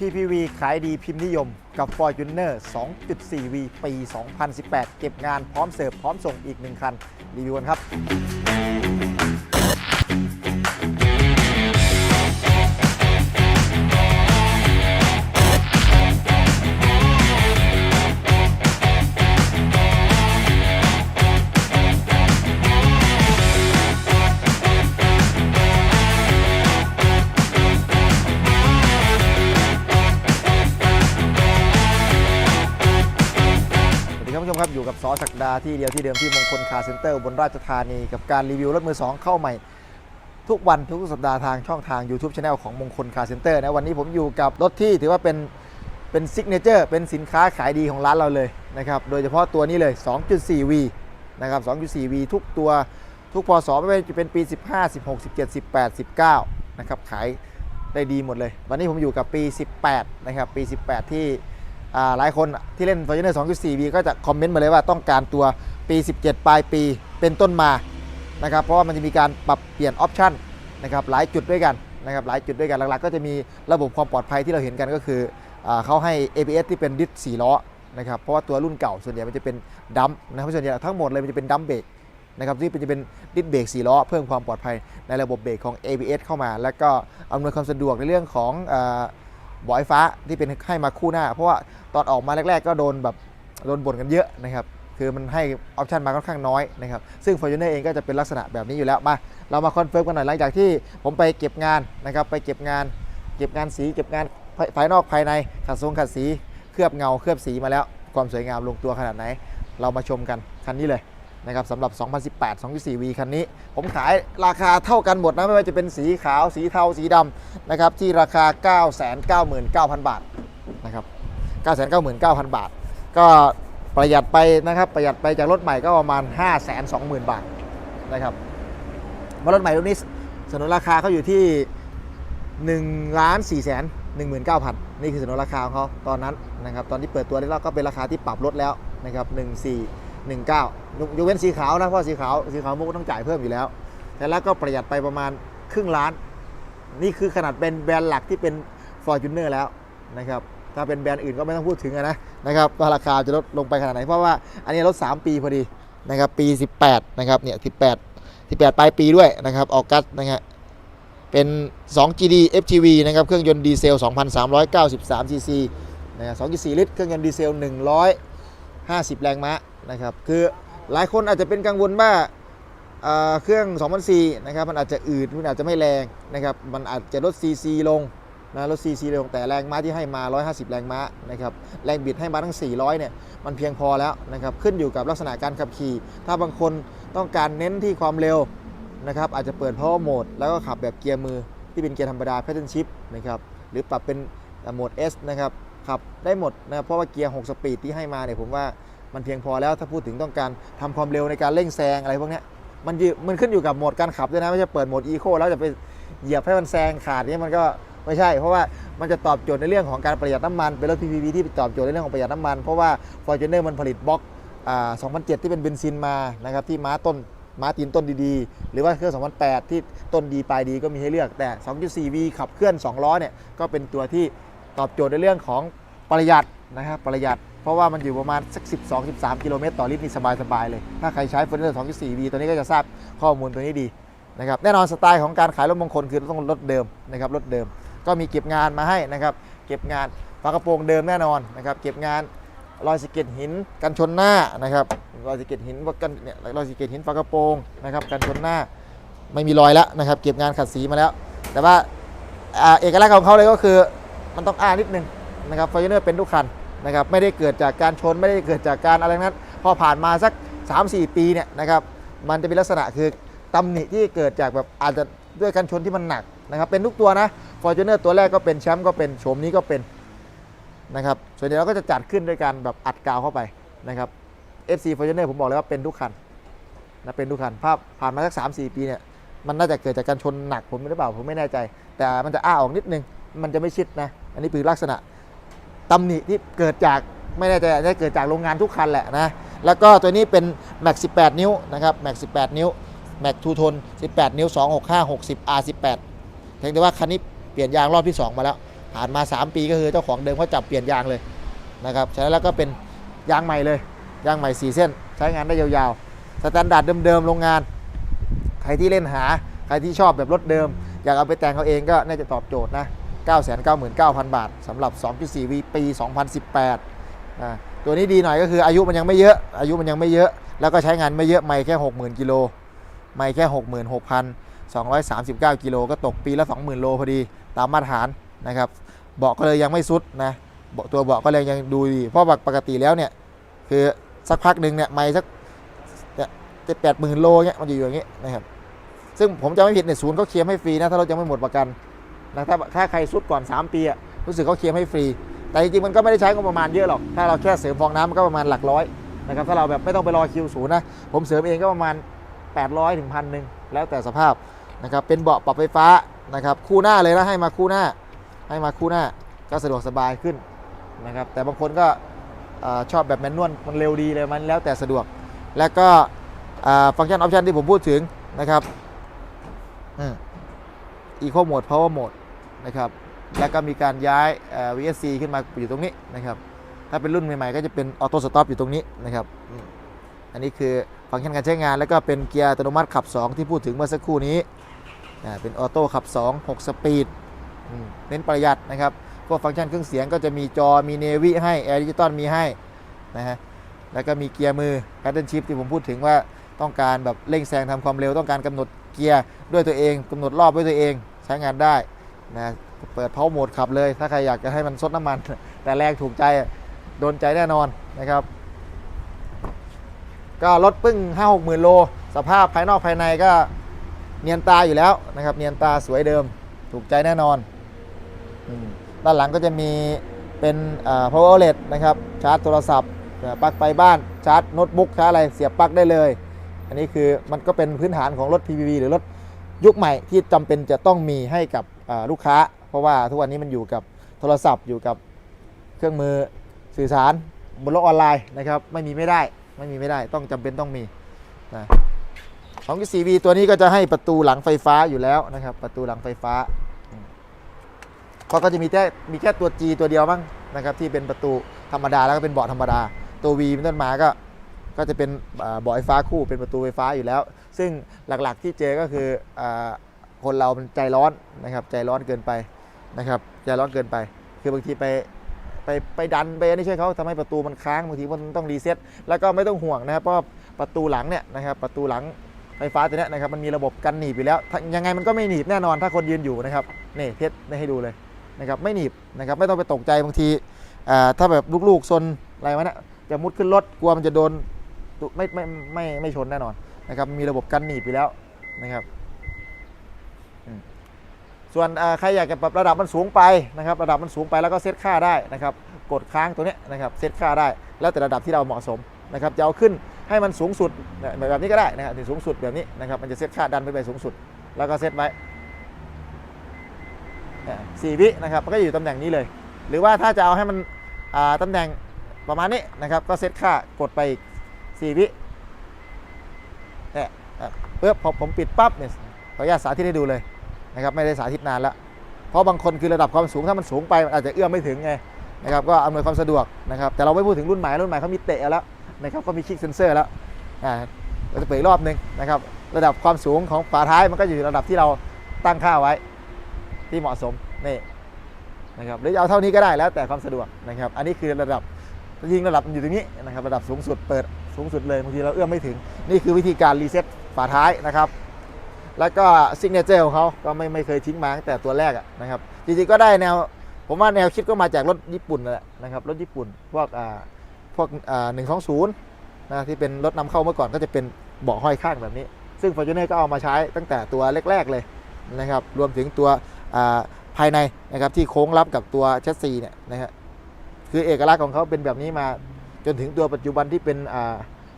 PPV ขายดีพิมพ์นิยมกับ Fortuner 2.4V ปี 2018 เก็บงานพร้อมเสิร์ฟพร้อมส่งอีก1คัน รีวิวกันครับ ครับ อยู่กับซอศักดาที่เดียวที่เดิมที่มงคลคาร์เซ็นเตอร์บนราชธานี กับการรีวิวรถมือ 2 เข้าใหม่ ทุกวันทุกสัปดาห์ทางช่องทาง YouTube Channel ของมงคลคาร์เซ็นเตอร์นะวันนี้ผมอยู่กับรถที่ถือว่าเป็นเป็นซิกเนเจอร์เป็นสินค้าขายดีของร้านเราเลยนะครับโดยเฉพาะตัวนี้เลย 2.4V นะครับ 2.4V ทุกตัวทุกพศไม่ว่าจะเป็นปี 15 16 17 18 19นะครับขายได้ดีหมดเลย วันนี้ผมอยู่กับปี 18 นะครับ ปี 18 ที่ หลายคนที่เล่น Fortuner 2.4V ก็จะคอมเมนต์มาเลยว่าต้องการตัวปี 17 ปลายปีเป็นต้นมานะครับเพราะว่ามันจะมีการปรับเปลี่ยนออปชันนะครับหลายจุดด้วยกันนะครับหลายจุดด้วยกันหลักๆ ก็จะมีระบบความปลอดภัยที่เราเห็นกันก็คืออเขาให้ ABS ที่เป็นดิส4ล้อนะครับเพราะว่าตัวรุ่นเก่าส่วนใหญ่มันจะเป็นดัมป์นะครับส่วนใหญ่ทั้งหมดเลยมันจะเป็นดัมเบรกนะครับที่เป็นจะเป็นดิสเบรก4ล้อเพิ่มความปลอดภัยในระบบเบรกของ ABS เข้ามา แล้วก็อำนวยความสะดวกในเรื่องของอ บอยฟ้าที่เป็นให้มาคู่หน้า เพราะว่าตอนออกมาแรก ๆ ก็โดนแบบโดนบ่นกันเยอะนะครับคือมันให้ออปชันมาค่อนข้างน้อยนะครับซึ่ง Fortuner เองก็จะเป็นลักษณะแบบนี้อยู่แล้วมาเรามาคอนเฟิร์มกันหน่อยหลังจากที่ผมไปเก็บงานนะครับไปเก็บงาน เก็บงานสี เก็บงานภายภายนอกภายในขัดทรงขัดสี เคลือบเงาเคลือบสีมาแล้วความสวยงามลงตัวขนาดไหน เรามาชมกันคันนี้เลย นะครับสำหรับ 2018 2.4V คันนี้ ผมขายราคาเท่ากันหมดนะ ไม่ว่าจะเป็นสีขาว สีเทา สีดำนะครับ ที่ราคา 999,000 บาทนะครับ 999,000 บาท ก็ประหยัดไปนะครับ ประหยัดไปจากรถใหม่ก็ประมาณ 520,000 บาทนะครับมารถใหม่รุ่นนี้สนนราคาเขาอยู่ที่1ล้าน4แสน19,000 นี่คือสนนราคาของเขาตอนนั้นนะครับ ตอนที่เปิดตัวได้แล้วก็เป็นราคาที่ปรับลดแล้วนะครับ 14 19ยกยกเว้นสีขาวนะเพราะสีขาวสีขาวมุกต้องจ่ายเพิ่มอยู่แล้ว แต่แล้วก็ประหยัดไปประมาณครึ่งล้าน นี่คือขนาดเป็นแบรนด์หลักที่เป็น Fortuner แล้วนะครับถ้าเป็นแบรนด์อื่นก็ไม่ต้องพูดถึงนะนะครับว่าราคาจะลดลงไปขนาดไหน เพราะว่าอันนี้ลด 3 ปีพอดีนะครับปี 18นะครับเนี่ย18 18 ปลายปีด้วยนะครับออกัสนะฮะเป็น 2 GD FGV นะครับเครื่องยนต์ดีเซล 2,393 cc นะครับ2.4 ลิตร เครื่องยนต์ดีเซล 150 แรงม้า นะครับคือหลายคนอาจจะเป็นกังวลว่าเครื่อง2004นะครับมันอาจจะอืดมันอาจจะไม่แรงนะครับมันอาจจะลด CC ลงนะลด CC ลงแต่แรงม้าที่ให้มา 150 แรงม้านะครับแรงบิดให้มาทั้ง 400เนี่ยมันเพียงพอแล้วนะครับขึ้นอยู่กับลักษณะการขับขี่ ถ้าบางคนต้องการเน้นที่ความเร็วนะครับอาจจะเปิด power mode แล้วก็ขับแบบเกียร์มือที่เป็นเกียร์ธรรมดา pattern shift นะครับหรือปรับเป็นโหมด S นะครับขับได้หมดนะครับเพราะว่าเกียร์ 6 สปีดที่ให้มาเนี่ยผมว่า มันเพียงพอแล้วถ้าพูดถึงต้องการทำความเร็วในการเร่งแซงอะไรพวกนี้มันมันขึ้นอยู่กับโหมดการขับด้วยนะ ไม่ใช่เปิดโหมดอีโคแล้วจะไปเหยียบให้มันแซงขาดเนี่ยมันก็ไม่ใช่ เพราะว่ามันจะตอบโจทย์ในเรื่องของการประหยัดน้ำมัน เป็นรถ PPV ที่ตอบโจทย์ในเรื่องของประหยัดน้ำมัน เพราะว่า Fortuner มันผลิตบล็อก2007 ที่เป็นเบนซินมานะครับที่ม้าต้นม้าตีนต้นดีๆ หรือว่าเครื่อง2008 ที่ต้นดีปลายดีก็มีให้เลือกแต่ 2.4V ขับเคลื่อน 2 ล้อเนี่ยก็เป็นตัวที่ตอบโจทย์ในเรื่องของประหยัดนะครับประหยัด เพราะว่ามันอยู่ประมาณสัก 12-13 กิโลเมตรต่อลิตรนี่สบายๆเลย ถ้าใครใช้ Fortuner 2.4V ตัวนี้ก็จะทราบข้อมูลตัวนี้ดีนะครับแน่นอนสไตล์ของการขายรถมงคลคือต้องรถเดิมนะครับรถเดิม ก็มีเก็บงานมาให้นะครับเก็บงานฝากระโปรงเดิมแน่นอนนะครับเก็บงานรอยสะเก็ดหินกันชนหน้านะครับรอยสะเก็ดหินกันเนี่ยรอยสะเก็ดหินฝากระโปรงนะครับกันชนหน้าไม่มีรอยแล้วนะครับเก็บงานขัดสีมาแล้ว แต่ว่าเอกลักษณ์ของเขาเลยก็คือมันต้องอ้านิดนึงนะครับ Fortuner เป็นทุกคัน นะครับไม่ได้เกิดจากการชนไม่ได้เกิดจากการอะไรนั้น พอผ่านมาสัก 3-4 ปีเนี่ยนะครับมันจะเป็นลักษณะคือตำหนิที่เกิดจากแบบอาจจะด้วยการชนที่มันหนักนะครับเป็นทุกตัวนะ Fortuner ตัวแรกก็เป็นแชมป์ก็เป็นโฉมนี้ก็เป็นนะครับส่วนใหญ่เราก็จะจัดขึ้นด้วยการแบบอัดกาวเข้าไปนะครับ FC Fortuner ผมบอกเลยว่าเป็นทุกคันนะเป็นทุกคันภาพผ่านมาสัก 3-4 ปีเนี่ยมันน่าจะเกิดจากการชนหนักผมหรือเปล่าผมไม่แน่ใจ แต่มันจะอ้าออกนิดนึง มันจะไม่ชิดนะ อันนี้คือลักษณะ ตำหนิที่เกิดจากไม่แน่ใจอาจจะเกิดจากโรงงานทุกคันแหละนะ แล้วก็ตัวนี้เป็น Max 18 นิ้วนะครับ Max 18 นิ้ว Max ทูทน18 นิ้ว 265 60 R18 เพียงแต่ว่าคันนี้เปลี่ยนยางรอบที่ 2 มาแล้ว ผ่านมา 3 ปีก็คือเจ้าของเดิมเขาจับเปลี่ยนยางเลยนะครับ ฉะนั้นแล้วก็เป็นยางใหม่เลย ยางใหม่ 4 เส้น ใช้งานได้ยาวๆ สแตนดาร์ดเดิมๆ โรงงาน ใครที่เล่นหา ใครที่ชอบแบบรถเดิม อยากเอาไปแต่งเขาเองก็น่าจะตอบโจทย์นะ 999,000 บาทสำหรับ 2.4V ปี 2018อ่าตัวนี้ดีหน่อยก็คืออายุมันยังไม่เยอะ อายุมันยังไม่เยอะ แล้วก็ใช้งานไม่เยอะไม่แค่ 60,000กิโลไม่แค่ 66,239 กิโลก็ตกปีละ 20,000 โลพอดีตามมาตรฐานนะครับเบาะก็เลยยังไม่สุดนะตัวเบาะก็เลยยังดูดี เพราะปกติแล้วเนี่ยคือสักพักหนึ่งเนี่ยไม่สักเจ็ดแปดหมื่นโลเงี้ยมันจะอยู่อย่างงี้นะครับซึ่งผมจะไม่ผิดเนี่ยศูนย์เขาเคลมให้ฟรีนะถ้าเรายังไม่หมดประกัน นะถ้าถ้าใครสุดก่อน 3 ปีอะรู้สึกเขาเคลมให้ฟรี แต่จริงๆมันก็ไม่ได้ใช้งบประมาณเยอะหรอกถ้าเราแค่เสริมฟองน้ำมันก็ประมาณหลักร้อยนะครับถ้าเราแบบไม่ต้องไปรอคิวศูนย์นะผมเสริมเองก็ประมาณ 800ถึงพันหนึ่งแล้วแต่สภาพนะครับเป็นเบาะปรับไฟฟ้านะครับคู่หน้าเลยนะให้มาคู่หน้า ให้มาคู่หน้าก็สะดวกสบายขึ้นนะครับแต่บางคนก็อชอบแบบแมนนวลมันเร็วดีเลยมันแล้วแต่สะดวก แล้วก็ฟังก์ชันออปชันที่ผมพูดถึงนะครับอีโคโหมด power mode นะครับ แล้วก็มีการย้ายเอ่อ VSC ขึ้นมาอยู่ตรงนี้นะครับ ถ้าเป็นรุ่นใหม่ๆ ก็จะเป็นออโต้สต็อปอยู่ตรงนี้นะครับอืมอันนี้คือฟังก์ชันการใช้งาน แล้วก็เป็นเกียร์อัตโนมัติขับ 2 ที่พูดถึงเมื่อสักครู่นี้อ่าเป็นออโต้ขับ 2 6 สปีดอืมเน้นประหยัดนะครับพวกฟังก์ชันเครื่องเสียงก็จะมีจอ มีเนวิให้ แอร์ดิจิตอลมีให้นะฮะ แล้วก็มีเกียร์มือ paddle shift ที่ผมพูดถึงว่าต้องการแบบเร่งแซงทำความเร็ว ต้องการกำหนดเกียร์ด้วยตัวเองกำหนดรอบด้วยตัวเอง ใช้งานได้ นะเปิดเพาโหมดขับเลย ถ้าใครอยากจะให้มันซดน้ำมัน แต่แรงถูกใจโดนใจแน่นอนนะครับ ก็รถปึ้ง5 6หมื่นโล สภาพภายนอกภายในก็เนียนตาอยู่แล้วนะครับ เนียนตาสวยเดิมถูกใจแน่นอนอด้านหลังก็จะมีเป็นอ่า power outlet นะครับ ชาร์จโทรศัพท์ปลั๊กไฟบ้านชาร์จโน้ตบุ๊กชาร์จอะไรเสียบปลั๊กได้เลย อันนี้คือมันก็เป็นพื้นฐานของรถ PPV หรือรถยุคใหม่ที่จำเป็นจะต้องมีให้กับ ลูกค้า เพราะว่าทุกวันนี้มันอยู่กับโทรศัพท์อยู่กับเครื่องมือสื่อสารบนโลกออนไลน์นะครับไม่มีไม่ได้ไม่มีไม่ได้ต้องจำเป็นต้องมีนะของ 4V ตัวนี้ก็จะให้ประตูหลังไฟฟ้าอยู่แล้วนะครับ ประตูหลังไฟฟ้าเพราก็จะมีแค่มีแค่ตัว G ตัวเดียวมั้งนะครับที่เป็นประตูธรรมดาแล้วก็เป็นเบาะธรรมดา ตัว V เป็นต้นมาก็ก็จะเป็นเบาะไฟฟ้าคู่เป็นประตูไฟฟ้าอยู่แล้ว ซึ่งหลักๆที่เจอก็คืออ คนเรามันใจร้อนนะครับ ใจร้อนเกินไปนะครับใจร้อนเกินไป คือบางทีไปไปไปดันไปอันนี้ช่วยเขาทำให้ประตูมันค้างบางทีมันต้องรีเซ็ตแล้วก็ไม่ต้องห่วงนะครับเพราะประตูหลังเนี่ยนะครับประตูหลังไฟฟ้าตัวนี้นะครับมันมีระบบกันหนีบอยู่แล้ว ยังไงมันก็ไม่หนีบแน่นอนถ้าคนยืนอยู่นะครับนี่เทสให้ดูเลยนะครับไม่หนีบนะครับไม่ต้องไปตกใจบางทีอ่าถ้าแบบลูกๆซนอะไรวะเนี่ยจะมุดขึ้นรถกลัวมันจะโดนไม่ไม่ไม่ไม่ชนแน่นอนนะครับมีระบบกันหนีบอยู่แล้วนะครับ ส่วนใครอยากจะปรับระดับมันสูงไปนะครับ ระดับมันสูงไปแล้วก็เซตค่าได้นะครับ กดค้างตัวนี้นะครับเซตค่าได้ แล้วแต่ระดับที่เราเหมาะสมนะครับจะเอาขึ้นให้มันสูงสุดแบบนี้ก็ได้นะครับถึงสูงสุดแบบนี้นะครับมันจะเซตค่าดันไปไปสูงสุด แล้วก็เซตไว่สี่วินะครับมันก็อยู่ตำแหน่งนี้เลย หรือว่าถ้าจะเอาให้มันตำแหน่งประมาณนี้นะครับก็เซตค่ากดไปอีกสี่วิเนี่ยเพื่อพอผมปิดปั๊บเนี่ยขออนุญาตสาธิตให้ดูเลย นะครับไม่ได้สาธิตนานแล้ว เพราะบางคนคือระดับความสูงถ้ามันสูงไปมันอาจจะเอื้อมไม่ถึงไงนะครับก็อำนวยความสะดวกนะครับแต่เราไม่พูดถึงรุ่นใหม่รุ่นใหม่เขามีเตะแล้วนะครับเขามีคลิกเซนเซอร์แล้วอ่าเราจะเปิดอีกรอบหนึ่งนะครับระดับความสูงของฝาท้ายมันก็อยู่ระดับที่เราตั้งค่าไว้ที่เหมาะสมนี่นะครับหรือจะเอาเท่านี้ก็ได้แล้วแต่ความสะดวกนะครับอันนี้คือระดับยิงระดับอยู่ตรงนี้นะครับระดับสูงสุดเปิดสูงสุดเลยบางทีเราเอื้อมไม่ถึง นี่คือวิธีการรีเซ็ตฝาท้ายนะครับ แล้วก็ซิกเนเจอร์ของเขาก็ไม่ไม่เคยทิ้งมาตั้งแต่ตัวแรกะนะครับจริงๆก็ได้แนว ผมว่าแนวคิดก็มาจากรถญี่ปุ่นแหละนะครับรถญี่ปุ่นพวกอ่าพวกอ่าหนึ่งสองศูนย์นะที่เป็นรถนำเข้าเมื่อก่อนก็จะเป็นเบาะห้อยข้างแบบนี้ ซึ่ง f o r t u n e r ก็เอามาใช้ตั้งแต่ตัวแรก ๆเลยนะครับรวมถึงตัวอ่าภายในนะครับที่โค้งรับกับตัวแชสซีเนี่ยนะฮะคือเอกลักษณ์ของเขาเป็นแบบนี้มาจนถึงตัวปัจจุบันที่เป็น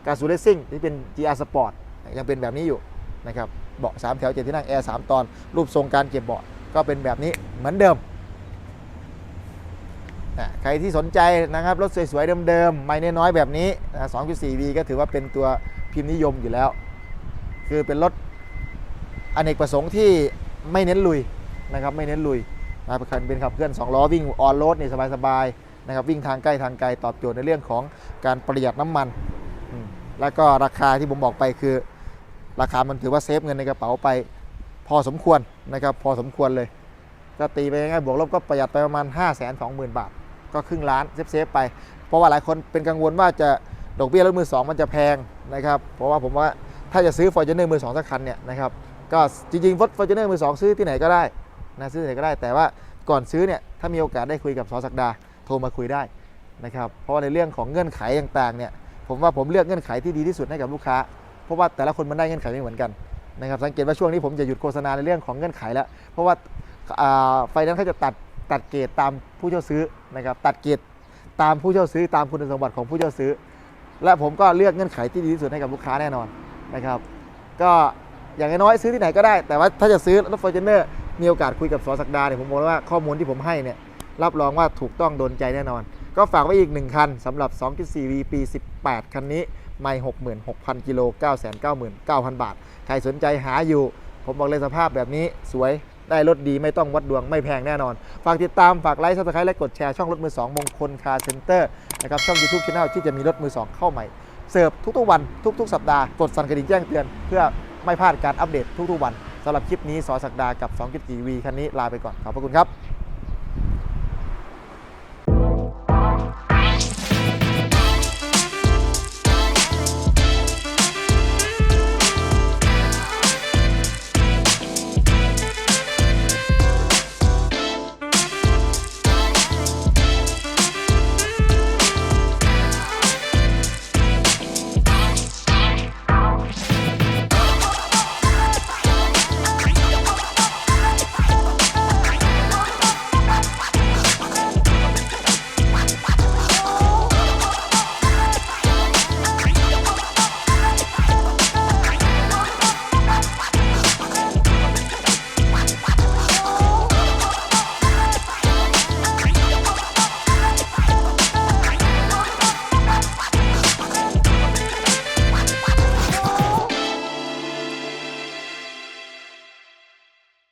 การซูเรซิ่งที่เป็น GR Sport ยังเป็นแบบนี้อยู่นะครับ เบาะ3แถวเจ็ดที่นั่งแอร์3ตอน รูปทรงการเก็บเบาะก็เป็นแบบนี้เหมือนเดิมอะใครที่สนใจนะครับรถสวยๆเดิมๆไม่น้อยๆแบบนี้นะ 2.4V ก็ถือว่าเป็นตัวพิมพ์นิยมอยู่แล้ว คือเป็นรถอเนกประสงค์ที่ไม่เน้นลุยนะครับไม่เน้นลุยนะเป็นคันเป็นขับเคลื่อน 2 ล้อวิ่งออนโรดนี่สบายๆนะครับวิ่งทางใกล้ทางไกลตอบโจทย์ในเรื่องของการประหยัดน้ำมัน แล้วก็ราคาที่ผมบอกไปคือ ราคามันถือว่าเซฟเงินในกระเป๋าไป พอสมควรนะครับพอสมควรเลยก็ตีไปง่ายๆบวกลบก็ประหยัดไปประมาณ 5 2 0 0 0 0 บาท ก็ครึ่งล้านเซฟๆไป เพราะว่าหลายคนเป็นกังวลว่าจะดอกเบี้ยรถมือ2มันจะแพงนะครับเพราะว่าผมว่าถ้าจะซื้อ f o r t u n e r มือ2สักคันเนี่ยนะครับก็จริงๆ f o r t u n e r มือ2ซื้อที่ไหนก็ได้นะซื้อที่ไหนก็ได้แต่ว่าก่อนซื้อเนี่ยถ้ามีโอกาสได้คุยกับสอศักดาโทรมาคุยได้นะครับเพราะว่าในเรื่องของเงื่อนไขต่างๆเนี่ยผมว่าผมเลือกเงื่อนไขที่ดีที่สุดให้กับลูกค้า เพราะว่าแต่ละคนมันได้เงื่อนไขไม่เหมือนกันนะครับสังเกตว่าช่วงนี้ผมจะหยุดโฆษณาในเรื่องของเงื่อนไขแล้ว เพราะว่าาไฟนนซ์เขาจะตัดตัดเกรดตามผู้เช่าซื้อนะครับตัดเกรดตามผู้เช่าซื้อตามคุณสมบัติของผู้เช่าซื้อ และผมก็เลือกเงื่อนไขที่ดีที่สุดให้กับลูกค้าแน่นอนนะครับก็อย่างน้อยๆซื้อที่ไหนก็ได้ แต่ว่าถ้าจะซื้อรถฟอร์จูเนอร์มีโอกาสคุยกับสอศักดาเนี่ยผมบอกเลยว่าข้อมูลที่ผมให้เนี่ยรับรองว่าถูกต้องโดนใจแน่นอน ก็ฝากไว้อีก 1 คันสำหรับ 2.4 V ปี 18 คันนี้ ไม่66,000กิโล999,000บาท ใครสนใจหาอยู่ ผมบอกเลยสภาพแบบนี้สวยได้รถดีไม่ต้องวัดดวงไม่แพงแน่นอน ฝากติดตามฝากไลค์ซับสไครต์และกดแชร์ช่องรถมือ2มงคลคาร์เซ็นเตอร์นะครับช่อง YouTube Channel ที่จะมีรถมือ2เข้าใหม่ เสิร์ฟทุกๆวันทุก ๆ สัปดาห์กดสั่นกระดิ่งแจ้งเตือน เพื่อไม่พลาดการอัปเดตทุกๆวันสำหรับคลิปนี้สอสักดากับ2.4 V คันนี้ลาไปก่อนขอบพระคุณครับ